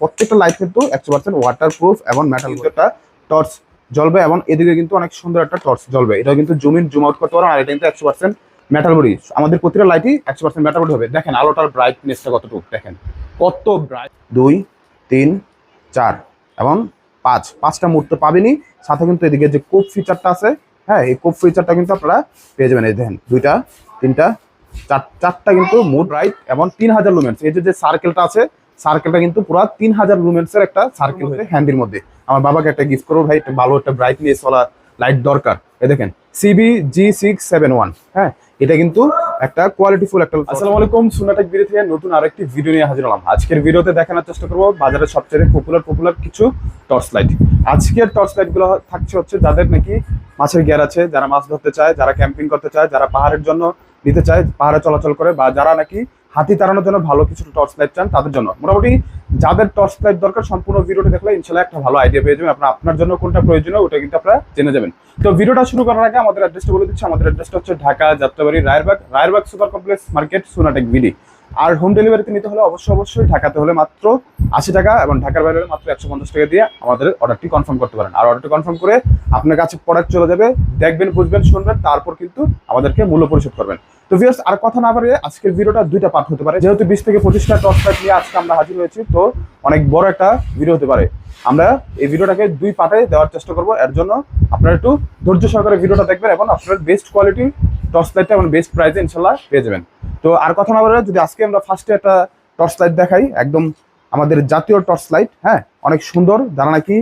প্রত্যেকটা লাইট কিন্তু একশো পার্সেন্ট ওয়াটার প্রুফ এবং মেটাল একটা টর্চ জ্বলবে এবং এদিকে কিন্তু অনেক সুন্দর একটা টর্চ জ্বলবে। এটা কিন্তু জুম ইন জুম আউট করতে পারো আর এটা কিন্তু একশো পার্সেন্ট মেটাল বডি আমাদের প্রতিটা লাইটই একশো পার্সেন্ট মেটাল বডি হবে। দেখেন আলোটার ব্রাইটনেসটা কতটুকু? দেখেন কত ব্রাইট দুই তিন চার এবং পাঁচ। পাঁচটা মুহূর্ত পাবেনি সাথে কিন্তু এদিকে যে কোপ ফিচারটা আছে হ্যাঁ এই কোপ ফিচারটা কিন্তু আপনারা পেয়ে যাবেন। এই দেখেন দুইটা তিনটা চার চারটা কিন্তু মুড রাইট এবং তিন হাজার লুমেন্স এই যে সার্কেলটা আছে সার্কেলটা কিন্তু পুরো তিন হাজার লুমেন্সের একটা সার্কেল হয়ে হ্যান্ডির মধ্যে। আমার বাবাকে একটা গিফট করব ভাই, একটা ভালো একটা ব্রাইটনেস ওয়ালা লাইট দরকার। এই দেখেন C B G six seven one হ্যাঁ এটা কিন্তু একটা কোয়ালিটিফুল একটা আসসালামু আলাইকুম সুনাটেক ভিডিও থেকে নতুন আরেকটি ভিডিও নিয়ে হাজির হলাম। আজকের ভিডিওতে দেখানোর চেষ্টা করব বাজারের সবচেয়ে পপুলার পপুলার কিছু টর্চ লাইট আজকের টর্চ লাইটগুলো থাকছে হচ্ছে যাদের নাকি মাছের গিয়ার আছে, যারা মাছ ধরতে চায়, যারা ক্যাম্পিং করতে চায়, যারা পাহাড়ের জন্য নিতে চায়, পাহাড়ে চলাচল করে, বা যারা নাকি হাতি তাড়ানোর জন্য ভালো কিছু টর্চ লাইট চান, তাদের জন্য। মোটামুটি যাদের টর্চ লাইট দরকার, সম্পূর্ণ ভিডিওটি দেখলে ইনশাল্লাহ একটা ভালো আইডিয়া পেয়ে যাবেন। আপনার আপনার জন্য কোনটা প্রয়োজনীয়, ওটা কিন্তু আপনারা জেনে যাবেন। তো ভিডিওটা শুরু করার আগে আমাদের অ্যাড্রেসটা বলে দিচ্ছি। আমাদের অ্যাড্রেসটা হচ্ছে Dhaka, Jatrabari, Rayerbagh. Rayerbagh super complex market, Sonatech BD আর হোম ডেলিভারিতে নিতে হলে অবশ্যই অবশ্যই ঢাকাতে হলে মাত্র আশি টাকা এবং ঢাকার বাইরে মাত্র একশো পঞ্চাশ টাকা দিয়ে আমাদের অর্ডারটি কনফার্ম করতে পারেন। আর অর্ডারটি কনফার্ম করে আপনার কাছে প্রোডাক্ট চলে যাবে, দেখবেন, বুঝবেন, শুনবেন, তারপর কিন্তু আমাদেরকে মূল্য পরিশোধ করবেন। তো ভিউয়ার্স আর কথা না বাড়িয়ে আজকের ভিডিওটা দুইটা পার্ট হতে পারে। যেহেতু বিশ থেকে পঁচিশটা টর্চ লাইট নিয়ে আজকে আমরা হাজির হয়েছি, তো অনেক বড় একটা ভিডিও হতে পারে। আমরা এই ভিডিওটাকে দুই পার্টে দেওয়ার চেষ্টা করব। এর জন্য আপনারা একটু ধৈর্য সহকারে ভিডিওটা দেখবেন এবং আপনার বেস্ট কোয়ালিটি টর্চ লাইটটা এবং বেস্ট প্রাইসে ইনশাল্লাহ পেয়ে যাবেন। তো আর কথা না বলে যদি আজকে আমরা ফার্স্টে একটা টর্চ লাইট দেখাই, একদম আমাদের জাতীয় টর্চ লাইট হ্যাঁ? অনেক সুন্দর। যারা নাকি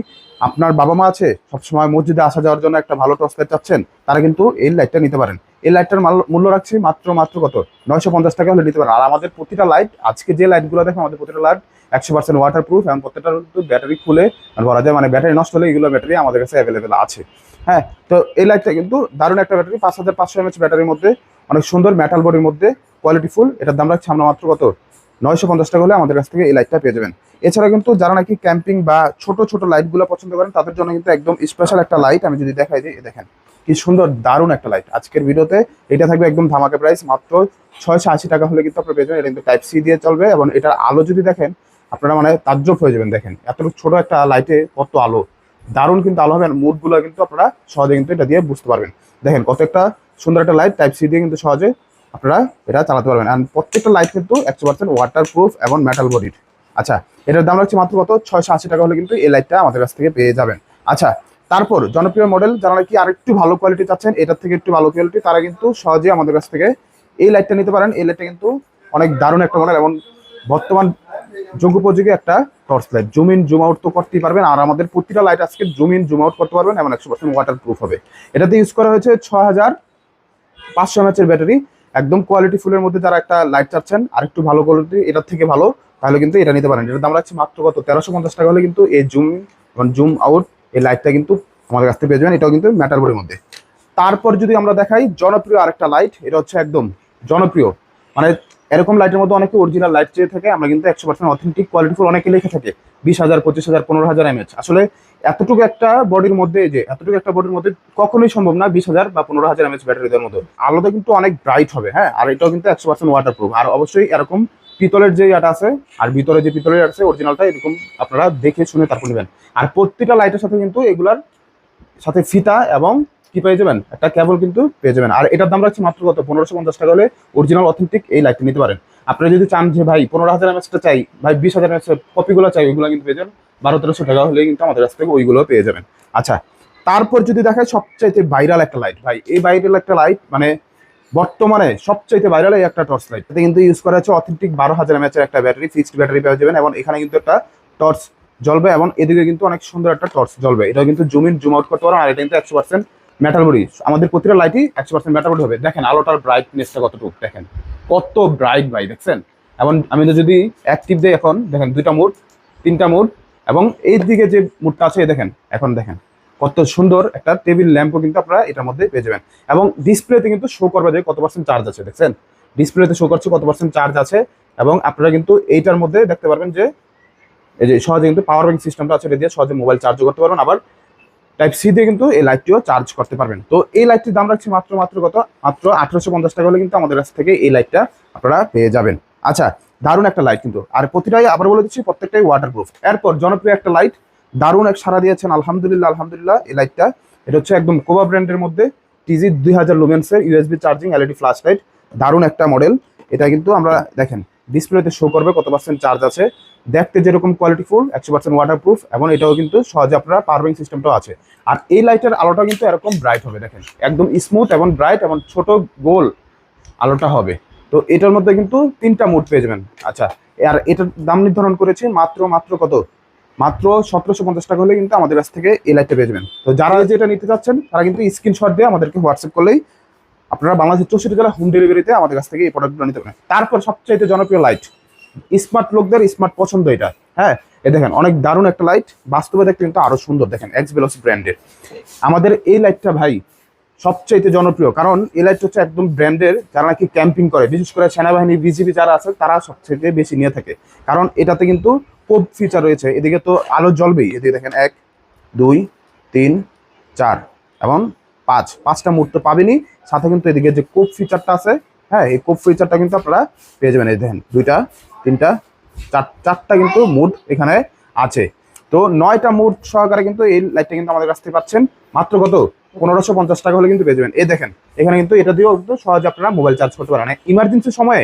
আপনার বাবা মা আছে, সবসময় মসজিদে আসা যাওয়ার জন্য একটা ভালো টর্চ লাইট চাচ্ছেন, তারা কিন্তু এই লাইটটা নিতে পারেন। এই লাইটটার মাল- মূল্য রাখছি মাত্র মাত্র কত? নয়শো পঞ্চাশ টাকা হলে নিতে পারেন। আর আমাদের প্রতিটা লাইট আজকে যে লাইটগুলো দেখো, আমাদের প্রতিটা লাইট একশো পার্সেন্ট ওয়াটার প্রুফ এবং প্রত্যেকটা ব্যাটারি খুলে ভরা যায় মানে ব্যাটারি নষ্ট হলে এগুলো ব্যাটারি আমাদের কাছে অ্যাভেলেবেল আছে। হ্যাঁ তো এই লাইটটা কিন্তু দারুণ একটা ব্যাটারি পাঁচ হাজার পাঁচশো এমএচ ব্যাটারির মধ্যে, অনেক সুন্দর মেটাল বডির মধ্যে কোয়ালিটি ফুল এটার দাম রাখছি আমরা মাত্র কত? নয়শো পঞ্চাশ টাকা হলে আমাদের কাছ থেকে এই লাইটটা পেয়ে যাবেন। এছাড়া কিন্তু যারা নাকি ক্যাম্পিং বা ছোট ছোট লাইটগুলো পছন্দ করেন, তাদের জন্য কিন্তু একদম স্পেশাল একটা লাইট আমি যদি দেখাই দিই দেখেন। কি সুন্দর, দারুণ একটা লাইট আজকের ভিডিওতে এটা থাকবে একদম ধামাকা প্রাইস মাত্র ছয়শো আশি টাকা হলে কিন্তু আপনার পেয়ে এটা কিন্তু টাইপ সি দিয়ে চলবে এবং এটার আলো যদি দেখেন, আপনারা মানে তাজ্জব হয়ে যাবেন দেখেন। এত ছোট একটা লাইটে কত আলো। দারুণ কিন্তু আলো হবে আর মুডগুলো কিন্তু আপনারা সহজে কিন্তু এটা দিয়ে বুঝতে পারবেন। দেখেন কত একটা সুন্দর একটা লাইট টাইপ সি দিয়ে কিন্তু সহজে আপনারা এটা চালাতে পারবেন। আর প্রত্যেকটা লাইট কিন্তু একশো পার্সেন্ট ওয়াটার প্রুফ এবং মেটাল বডির আচ্ছা এটার দাম রাখছি মাত্র কত? ছয়শো আশি টাকা হলে কিন্তু এই লাইটটা আমাদের কাছ থেকে পেয়ে যাবেন। আচ্ছা তারপর জনপ্রিয় মডেল যারা নাকি আর একটু ভালো কোয়ালিটি চাচ্ছেন, এটার থেকে একটু ভালো কোয়ালিটি তারা কিন্তু সহজে আমাদের কাছ থেকে এই লাইটটা নিতে পারেন। এই লাইটটা কিন্তু অনেক দারুণ একটা মডেল এবং বর্তমান যোগ্যোপযোগী একটা torch light zoom in zoom out তো করতেই পারবেন। আর আমাদের প্রতিটা লাইট আজকে জুম ইন জুম আউট করতে পারবেন এবং একশো পার্সেন্ট ওয়াটার প্রুফ হবে। এটাতে ইউজ করা হয়েছে ছ হাজার পাঁচশো এমএচের ব্যাটারি একদম কোয়ালিটি ফুলের মধ্যে যারা একটা লাইট চাচ্ছেন আর একটু ভালো কোয়ালিটি এটার থেকে ভালো, তাহলে কিন্তু এটা নিতে পারেন। এটার দাম রাখছি মাত্র কত? তেরোশো পঞ্চাশ টাকা হলে কিন্তু এই জুম এবং জুম আউট এই লাইটটা কিন্তু আমাদের কাছ থেকে পেয়ে যাবেন। এটাও কিন্তু ম্যাটার বোর্ডের মধ্যে। তারপর যদি আমরা দেখাই, জনপ্রিয় আরেকটা লাইট এটা হচ্ছে একদম জনপ্রিয়। মানে এরকম লাইটের মধ্যে অনেকে অরিজিনাল লাইট চেয়ে থাকে, আমরা কিন্তু একশো পার্সেন্ট অথেন্টিক কোয়ালিটিফুল অনেকে লিখে থাকে। বিশ হাজার, পঁচিশ হাজার, পনেরো হাজার এমএচ আসলে এতটুকু একটা বডির মধ্যে যে এতটুকু একটা বডির মধ্যে কখনোই সম্ভব না বিশ হাজার বা পনেরো হাজার এমএচ ব্যাটারি দেওয়ার মতো। আলোটা কিন্তু অনেক ব্রাইট হবে হ্যাঁ? আর এটাও কিন্তু একশো পার্সেন্ট ওয়াটার প্রুফ আর অবশ্যই এরকম পিতলের যে ইয়াটা আছে, আর ভিতরে যে পিতলের আছে অরিজিনালটা এরকম আপনারা দেখে শুনে তারপর নেবেন। আর প্রত্যেকটা লাইটের সাথে কিন্তু এগুলার সাথে ফিতা এবং কি পেয়ে যাবেন? একটা কেবল কিন্তু পেয়ে যাবেন। আর এটার দাম রাখছি মাত্র কত? পনেরোশো পঞ্চাশ টাকা হলে অরিজিনাল অথেন্টিক এই লাইটটা নিতে পারেন। আপনারা যদি চান যে, ভাই, পনেরো হাজার এমএসটা চাই, ভাই, বিশ হাজার এমএস কপিগুলো চাই, ওইগুলো কিন্তু পেয়ে যাবেন। বারো তেরোশো টাকা হলে কিন্তু আমাদের কাছ থেকে ওইগুলো পেয়ে যাবেন। আচ্ছা তারপর যদি দেখায় সবচাইতে ভাইরাল একটা লাইট ভাই, এই ভাইরাল একটা লাইট মানে বর্তমানে সবচাইতে ভাইরাল এই একটা টর্চ লাইট এতে কিন্তু ইউজ করা হচ্ছে অথেন্টিক বারো হাজার এমএচের একটা ব্যাটারি ফিক্সড ব্যাটারি পাওয়া যাবেন এবং এখানে কিন্তু একটা টর্চ জ্বলবে এবং এদিকে কিন্তু অনেক সুন্দর একটা টর্চ জ্বলবে। এটা কিন্তু জুম ইন জুম আউট করতে পারো আর এটা কিন্তু একশো পার্সেন্ট মেটাল বডি আমাদের প্রতিটা লাইটই একশো পার্সেন্ট মেটাল বডি হবে। দেখেন আলোটার ব্রাইটনেসটা কতটুকু, দেখেন। কত ব্রাইট ভাই, দেখছেন? এবং আমি তো যদি অ্যাক্টিভ দিই এখন, দেখেন দুইটা মুড, তিনটা মুড এবং এই দিকে যে মুডটা আছে দেখেন, এখন দেখেন। কত সুন্দর একটা টেবিল ল্যাম্পও কিন্তু আপনারা এটার মধ্যে পেয়ে যাবেন। এবং ডিসপ্লেতে কিন্তু শো করবে যে কত পার্সেন্ট চার্জ আছে, দেখছেন? ডিসপ্লেতে শো করছে কত পার্সেন্ট চার্জ আছে এবং আপনারা কিন্তু এইটার মধ্যে দেখতে পারবেন যে এই যে সহজে কিন্তু পাওয়ার ব্যাংক সিস্টেমটা আছে, এটা দিয়ে সহজে মোবাইল চার্জও করতে পারবেন। আবার টাইপ সি দিয়ে কিন্তু এই লাইটটিও চার্জ করতে পারবেন। তো এই লাইটটির দাম রাখছি মাত্র মাত্র কত? মাত্র আঠারোশো পঞ্চাশ টাকা হলে কিন্তু আমাদের কাছ থেকে এই লাইটটা আপনারা পেয়ে যাবেন। আচ্ছা দারুণ একটা লাইট কিন্তু। আর প্রতিটাই আবার বলে দিচ্ছি, প্রত্যেকটাই ওয়াটারপ্রুফ এরপর জনপ্রিয় একটা লাইট দারুণ এক সারা দিয়েছেন, আলহামদুলিল্লাহ আলহামদুলিল্লাহ, এই লাইটটা এটা হচ্ছে একদম কোবা ব্র্যান্ডের মধ্যে টিজি দুই হাজার লুমেন্সের USB charging LED flash light দারুণ একটা মডেল এটা কিন্তু আমরা দেখেন ডিসপ্লেতে শো করবে কত পার্সেন্ট চার্জ আছে। দেখতে যেরকম কোয়ালিটি ফুল একশো পার্সেন্ট ওয়াটারপ্রুফ এবং এটাও কিন্তু সহজে আপনারা পাওয়ারিং সিস্টেমটাও আছে। আর এই লাইটের আলোটা কিন্তু এরকম ব্রাইট হবে, দেখেন। একদম স্মুথ এবং ব্রাইট এবং ছোট গোল আলোটা হবে। তো এটার মধ্যে কিন্তু তিনটা মুড পেয়ে যাবেন। আচ্ছা আর এটার দাম নির্ধারণ করেছে মাত্র মাত্র কত? মাত্র সতেরোশো পঞ্চাশ টাকা হলে কিন্তু আমাদের কাছ থেকে এই লাইটটা পেয়ে যাবেন। তো যারা যেটা নিতে চাচ্ছেন তারা কিন্তু স্ক্রিনশট দিয়ে আমাদেরকে হোয়াটসঅ্যাপ করলেই আপনারা বাংলাদেশের চৌষট্টি জেলা হোম ডেলিভারিতে আমাদের কাছ থেকে এই প্রোডাক্টগুলো নিতে পারেন তারপর সবচাইতে জনপ্রিয় লাইট স্মার্ট লোকদের স্মার্ট পছন্দ এটা। হ্যাঁ এ দেখেন অনেক দারুণ একটা লাইট বাস্তবে দেখতে কিন্তু আরও সুন্দর। দেখেন এক্স বেলস ব্র্যান্ডের আমাদের এই লাইটটা ভাই সবচাইতে জনপ্রিয় কারণ এই লাইট হচ্ছে একদম ব্র্যান্ডের যারা নাকি ক্যাম্পিং করে বিশেষ করে সেনাবাহিনী বিজিবি যারা আছে তারা সবচেয়ে বেশি নিয়ে থাকে। কারণ এটাতে কিন্তু কোপ ফিচার রয়েছে। এদিকে তো আলো জ্বলবেই। এদিকে দেখেন এক, দুই, তিন, চার এবং পাঁচ। পাঁচটা মুড তো পাবেনই। সাথে কিন্তু এদিকে যে কোপ ফিচারটা আছে হ্যাঁ এই কোপ ফিচারটা কিন্তু আপনারা পেয়ে যাবেন। এই দেখেন, দুইটা, তিনটা, চার, চারটা কিন্তু মুড এখানে আছে। তো নয়টা মুড সহকারে কিন্তু এই লাইটটা কিন্তু আমাদের কাছ থেকে পাচ্ছেন। মাত্র কত? পনেরোশো পঞ্চাশ টাকা হলে কিন্তু পেয়ে যাবেন। এই দেখেন, এখানে কিন্তু এটা দিয়েও সহজে আপনারা মোবাইল চার্জ করতে পারেন। ইমার্জেন্সি সময়ে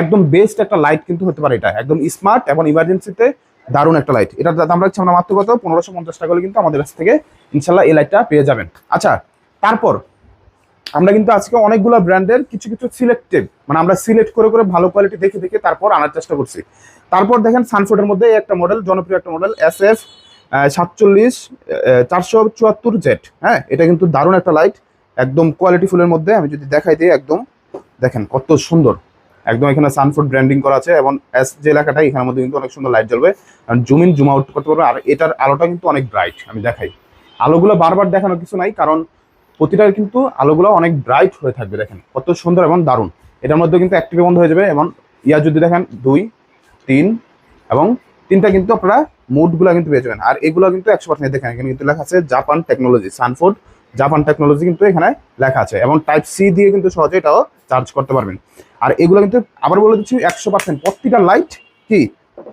একদম বেস্ট একটা লাইট কিন্তু হতে পারে এটা। একদম স্মার্ট এবং ইমার্জেন্সিতে দারুণ একটা লাইট এটার দাম রাখছি আমরা মাত্র কত? পনেরোশো পঞ্চাশ টাকা কিন্তু আমাদের কাছ থেকে ইনশাল্লাহ এই লাইটটা পেয়ে যাবেন। আচ্ছা তারপর আমরা কিন্তু আজকে অনেকগুলো ব্র্যান্ডের কিছু কিছু সিলেক্টেড মানে আমরা সিলেক্ট করে করে ভালো কোয়ালিটি দেখে দেখে তারপর আনার চেষ্টা করছি। তারপর দেখেন সানফোর্ডের মধ্যে একটা মডেল জনপ্রিয় একটা মডেল এস এফ সাতচল্লিশ চারশো চুয়াত্তর জেট হ্যাঁ এটা কিন্তু দারুণ একটা লাইট একদম কোয়ালিটি ফুলের মধ্যে। আমি যদি দেখাই দিই, একদম দেখেন কত সুন্দর। একদম এখানে সানফুড ব্র্যান্ডিং করা আছে এবং এস যে এলাকাটা এখানের মধ্যে কিন্তু অনেক সুন্দর লাইট জ্বলবে। জুম ইন জুম আউট করতে পারবে আর এটার আলোটা কিন্তু অনেক ব্রাইট আমি দেখাই। আলোগুলো বারবার দেখানোর কিছু নাই, কারণ প্রতিটার কিন্তু আলোগুলো অনেক ব্রাইট হয়ে থাকবে, দেখেন। কত সুন্দর এবং দারুণ। এটার মধ্যে কিন্তু অ্যাক্টিভে বন্ধ হয়ে যাবে এবং ইয়া যদি দেখেন, দুই, তিন এবং তিনটা কিন্তু আপনারা মুডগুলো কিন্তু পেয়ে যাবেন। আর এগুলো কিন্তু একশো পার্সেন্ট দেখেন, এখানে কিন্তু লেখা আছে Japan technology Sanford Japan technology কিন্তু এখানে লেখা আছে এবং টাইপ সি দিয়ে কিন্তু সহজে এটাও চার্জ করতে পারবেন। আর এগুলো কিন্তু আবার বলে দিচ্ছি একশো পার্সেন্ট প্রতিটা লাইট কি?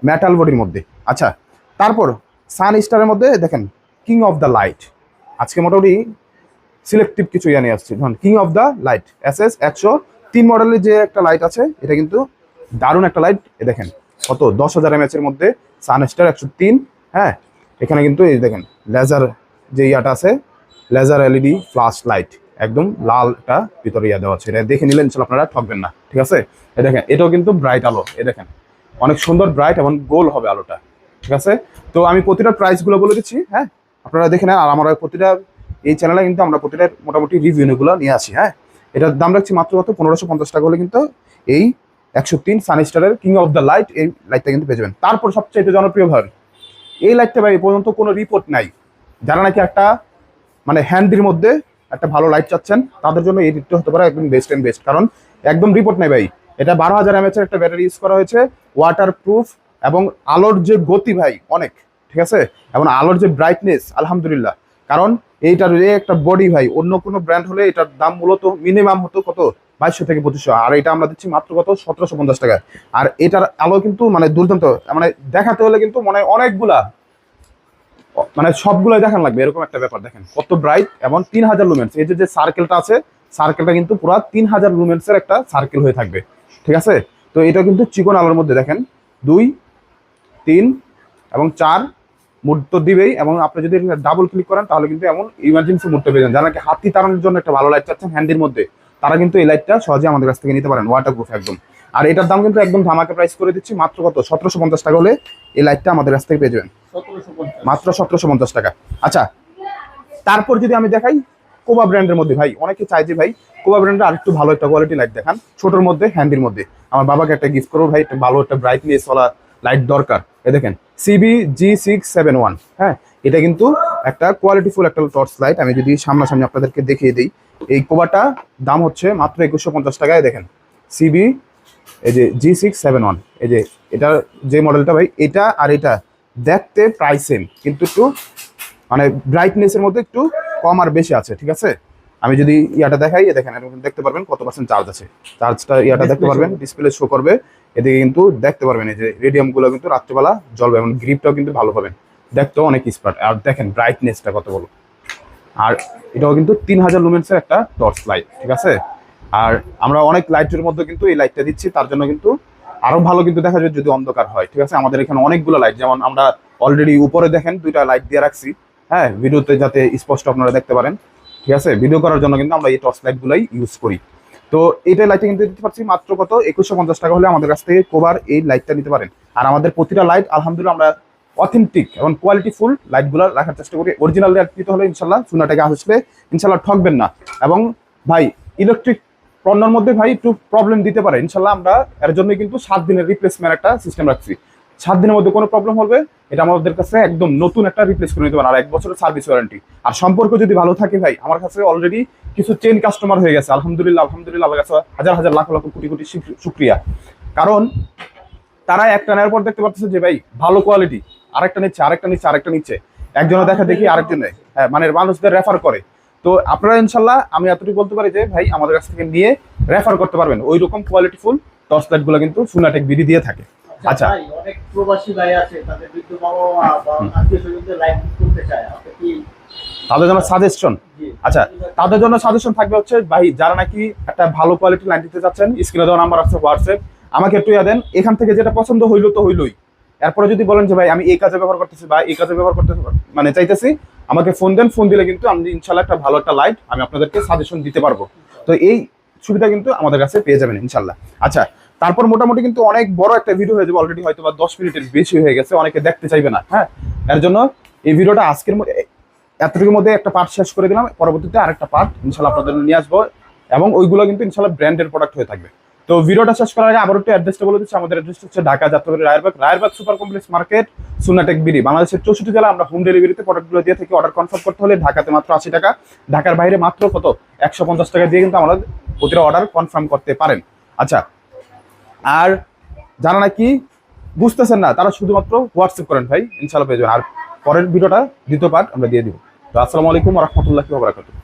মেটাল বডির মধ্যে। আচ্ছা তারপর সান স্টারের মধ্যে দেখেন কিং অফ দ্য লাইট আজকে মোটামুটি সিলেক্টিভ কিছু ইয়ে নিয়ে আসছি। ধরুন king of the light S S একশো তিন মডেলের যে একটা লাইট আছে, এটা কিন্তু দারুণ একটা লাইট এ দেখেন, কত? দশ হাজার এমএচ এর মধ্যে সানস্টার একশো তিন। হ্যাঁ এখানে কিন্তু এই দেখেন লেজার যে ইয়াটা আছে লেজার এলইডি ফ্লাশ লাইট, একদম লালটা ভিতরে ইয়া দেওয়া আছে। এটা দেখে নিলেন, চলো আপনারা, ঠকবেন না, ঠিক আছে? এ দেখেন, এটাও কিন্তু ব্রাইট আলো, এ দেখেন। অনেক সুন্দর ব্রাইট এবং গোল হবে আলোটা, ঠিক আছে? তো আমি প্রতিটা প্রাইসগুলো বলে দিচ্ছি হ্যাঁ? আপনারা দেখে নেন, আর আমরা প্রতিটা, এই চ্যানেলে কিন্তু আমরা প্রতিটা মোটামুটি রিভিউগুলো নিয়ে আসি হ্যাঁ? এটার দাম রাখছি মাত্র কত পনেরোশো পঞ্চাশ টাকা হলে কিন্তু এই একশো তিন সানস্টারের কিং অফ দ্য লাইট এই লাইটটা কিন্তু পেয়ে যাবেন। তারপর সবচেয়ে জনপ্রিয় ভাবে এই লাইটটা ভাই পর্যন্ত কোনো রিপোর্ট নাই। যারা নাকি একটা মানে হ্যান্ডির মধ্যে একটা ভালো লাইট চাচ্ছেন, তাদের জন্য এই লাইটটা হতে পারে একদম বেস্ট অ্যান্ড বেস্ট কারণ একদম রিপোর্ট নেই ভাই। এটা বারো হাজার এমএচ এর একটা ব্যাটারি ইউজ করা হয়েছে ওয়াটার প্রুফ এবং আলোর যে গতি ভাই, অনেক, ঠিক আছে? এবং আলোর যে ব্রাইটনেস আলহামদুলিল্লাহ। কারণ এইটার যে একটা বডি ভাই, অন্য কোনো ব্র্যান্ড হলে এটার দাম মূলত মিনিমাম হতো কত? বাইশশো থেকে পঁচিশশো। আর এটা আমরা দিচ্ছি মাত্র কত? সতেরোশো পঞ্চাশ টাকা আর এটার আলো কিন্তু মানে দুর্দান্ত মানে দেখাতে হলে কিন্তু মানে অনেকগুলা মানে সবগুলোই দেখান লাগবে, এরকম একটা ব্যাপার দেখেন। কত ব্রাইট এবং তিন হাজার লুমেন্স এই যে সার্কেলটা আছে সার্কেলটা কিন্তু পুরো তিন হাজার লুমেন্সের একটা সার্কেল হয়ে থাকবে। ঠিক আছে? তো এটা কিন্তু চিকন আলোর মধ্যে দেখেন। দুই, তিন এবং চার মুড তো দিবেই এবং আপনি যদি ডাবল ক্লিক করেন, তাহলে কিন্তু এমন ইমার্জেন্সি মুডটা পেয়ে যান যারা নাকি হাতি তাড়ানোর জন্য একটা ভালো লাইট চাচ্ছেন হ্যান্ডির মধ্যে, তারা কিন্তু এই লাইটটা সহজে আমাদের কাছ থেকে নিতে পারেন। ওয়াটারপ্রুফ একদম। আর এটার দাম কিন্তু একদম ধামাকা প্রাইস করে দিচ্ছি মাত্র কত? সতেরোশো পঞ্চাশ টাকা হলে এই লাইটটা আমাদের কাছ থেকে পেয়ে যাবেন। মাত্র সতেরোশো পঞ্চাশ টাকা। আচ্ছা তারপর যদি আমি দেখাই কোবা ব্র্যান্ডের মধ্যে ভাই অনেকে চাই যে ভাই কোবা ব্র্যান্ডের আরেকটু ভালো একটা কোয়ালিটি লাইট দেখান ছোটোর মধ্যে হ্যান্ডির মধ্যে। আমার বাবাকে একটা গিফট করব ভাই একটা ভালো একটা ব্রাইটনেস ওয়ালা লাইট দরকার। এ দেখেন C B G six seven one হ্যাঁ এটা কিন্তু একটা কোয়ালিটিফুল একটা টর্চ লাইট আমি যদি সামনাসামনি আপনাদেরকে দেখিয়ে দিই এই কোবাটা দাম হচ্ছে মাত্র একুশশো পঞ্চাশ টাকায় দেখেন সিবি এই যে জি সিক্স সেভেন ওয়ান এই যে এটা যে মডেলটা ভাই এটা আর এটা দেখতে প্রায় সেম কিন্তু একটু মানে ব্রাইটনেসের মধ্যে একটু কম আর বেশি আছে ঠিক আছে? আমি যদি ইয়াটা দেখাই দেখেন দেখতে পারবেন কত পার্সেন্ট চার্জ আছে। চার্জটা ইয়াটা দেখতে পারবেন ডিসপ্লে শো করবে এদিকে কিন্তু দেখতে পারবেন এই যে রেডিয়ামগুলো কিন্তু রাত্রেবেলা জ্বলবে এবং গ্রিপটাও কিন্তু ভালো পাবেন দেখতেও অনেক স্পার্ট আর দেখেন ব্রাইটনেসটা কত বলো আর এটাও কিন্তু তিন হাজার লুমেন্সের একটা টর্চ লাইট ঠিক আছে? আর আমরা অনেক লাইটের মধ্যে কিন্তু এই লাইটটা দিচ্ছি, তার জন্য কিন্তু আরও ভালো কিন্তু দেখা যাবে যদি অন্ধকার হয়, ঠিক আছে? আমাদের এখানে অনেকগুলো লাইট যেমন আমরা অলরেডি উপরে দেখেন দুইটা লাইট দিয়ে রাখছি হ্যাঁ? ভিডিওতে যাতে স্পষ্ট আপনারা দেখতে পারেন, ঠিক আছে? ভিডিও করার জন্য কিন্তু আমরা এই টর্চ লাইটগুলোই ইউজ করি। তো এইটা লাইটটা কিন্তু দিতে পারছি মাত্র কত? একুশশো পঞ্চাশ টাকা হলে আমাদের কাছ থেকে কোবার এই লাইটটা নিতে পারেন। আর আমাদের প্রতিটা লাইট আলহামদুলিল্লাহ আমরা অথেন্টিক এবং কোয়ালিটি ফুল লাইটগুলো রাখার চেষ্টা করি। অরিজিনাল লাইট নিতে হলে ইনশাল্লাহ সুনাটাকে আসলে ইনশাল্লাহ ঠকবেন না। এবং ভাই ইলেকট্রিক পণ্যের মধ্যে ভাই একটু প্রবলেম দিতে পারে। ইনশাল্লাহ আমরা এর জন্য কিন্তু সাত দিনের রিপ্লেসমেন্ট একটা সিস্টেম রাখছি। সাত দিনের মধ্যে কোনো প্রবলেম হবে? এটা আমাদের কাছে একদম নতুন একটা রিপ্লেস করে নিতে পারে। আর এক বছরের সার্ভিস ওয়ারেন্টি আর সম্পর্ক যদি ভালো থাকে ভাই, আমার কাছে অলরেডি কিছু চেন কাস্টমার হয়ে গেছে। আলহামদুলিল্লাহ আলহামদুলিল্লাহ আমার কাছে হাজার হাজার, লাখ লাখ কোটি কোটি শুক্রিয়া। কারণ তারা একটা নেওয়ার পর দেখতে পাচ্ছে যে ভাই, ভালো কোয়ালিটি আরেকটা নিচ্ছে আরেকটা নিচ্ছে আরেকটা নিচ্ছে। একজনে দেখা দেখি আরেকজন হ্যাঁ মানে মানুষদের রেফার করে। তো আপনারা ইনশাল্লাহ আমি এতটুকু বলতে পারি যে ভাই আমাদের কাছ থেকে নিয়ে রেফার করতে পারবেন। ওই রকম কোয়ালিটিফুল টর্চ লাইটগুলো কিন্তু সুনাটেক বিডি দিয়ে থাকে। আচ্ছা। অনেক প্রবাসী ভাই আছে তাদের বৃদ্ধ বাবা মা বা আত্মীয় স্বজনদের লাইভ করতে চায়। আপনি কি তাদের জন্য সাজেশন আচ্ছা তাদের জন্য সাজেশন থাকবে হচ্ছে ভাই যারা নাকি একটা ভালো কোয়ালিটি লাইন দিতে চাচ্ছেন স্ক্রিনে দেওয়া নাম্বার আছে হোয়াটসঅ্যাপ আমাকে একটু ইয়া দেন এখান থেকে যেটা পছন্দ হইল তো হইলোই। এরপরে যদি বলেন যে ভাই আমি এই কাজে ব্যবহার করতেছি বা এই কাজে ব্যবহার করতে মানে চাইতেছি আমাকে ফোন দেন ফোন দিলে কিন্তু আমি ইনশাল্লাহ একটা ভালো একটা লাইট আমি আপনাদেরকে সাজেশন দিতে পারব। তো এই সুবিধা কিন্তু আমাদের কাছে পেয়ে যাবেন ইনশাল্লাহ। আচ্ছা তারপর মোটামুটি কিন্তু অনেক বড় একটা ভিডিও হয়ে যাবে অলরেডি হয়তো বা দশ মিনিটের বেশি হয়ে গেছে, অনেকে দেখতে চাইবে না হ্যাঁ? এর জন্য এই ভিডিওটা আজকের মধ্যে, এতটুকুর মধ্যে একটা পার্ট শেষ করে দিলাম, পরবর্তীতে আরেকটা পার্ট ইনশাল্লাহ আপনাদের নিয়ে আসব এবং ওইগুলো কিন্তু ইনশাল্লাহ ব্র্যান্ডের প্রোডাক্ট হয়ে থাকবে। তো ভিডিওটা শেষ করার আগে আবার একটু অ্যাড্রেসটা বলে দিচ্ছি। আমাদের অ্যাড্রেস হচ্ছে Dhaka Jatrabari Rayerbagh. Rayerbagh super complex market Sonatech BD. বাংলাদেশের চৌষট্টি জেলা আমরা হোম ডেলিভারিতে প্রোডাক্টগুলো দিয়ে থাকি। অর্ডার কনফার্ম করতে হলে ঢাকাতে মাত্র আশি টাকা, ঢাকার বাইরে মাত্র কত? একশো পঞ্চাশ টাকা দিয়ে কিন্তু আমরা প্রতিটা অর্ডার কনফার্ম করতে পারেন। আচ্ছা আর যারা নাকি বুঝতেছেন না, তারা শুধুমাত্র হোয়াটসঅ্যাপ করেন ভাই। ইনশাল্লাহ পেয়ে যাবেন। আর পরের ভিডিওটা দ্বিতীয় পার্ট আমরা দিয়ে দিব। তো আসসালামু আলাইকুম রহমতুল্লাহ বারাকাতুহ।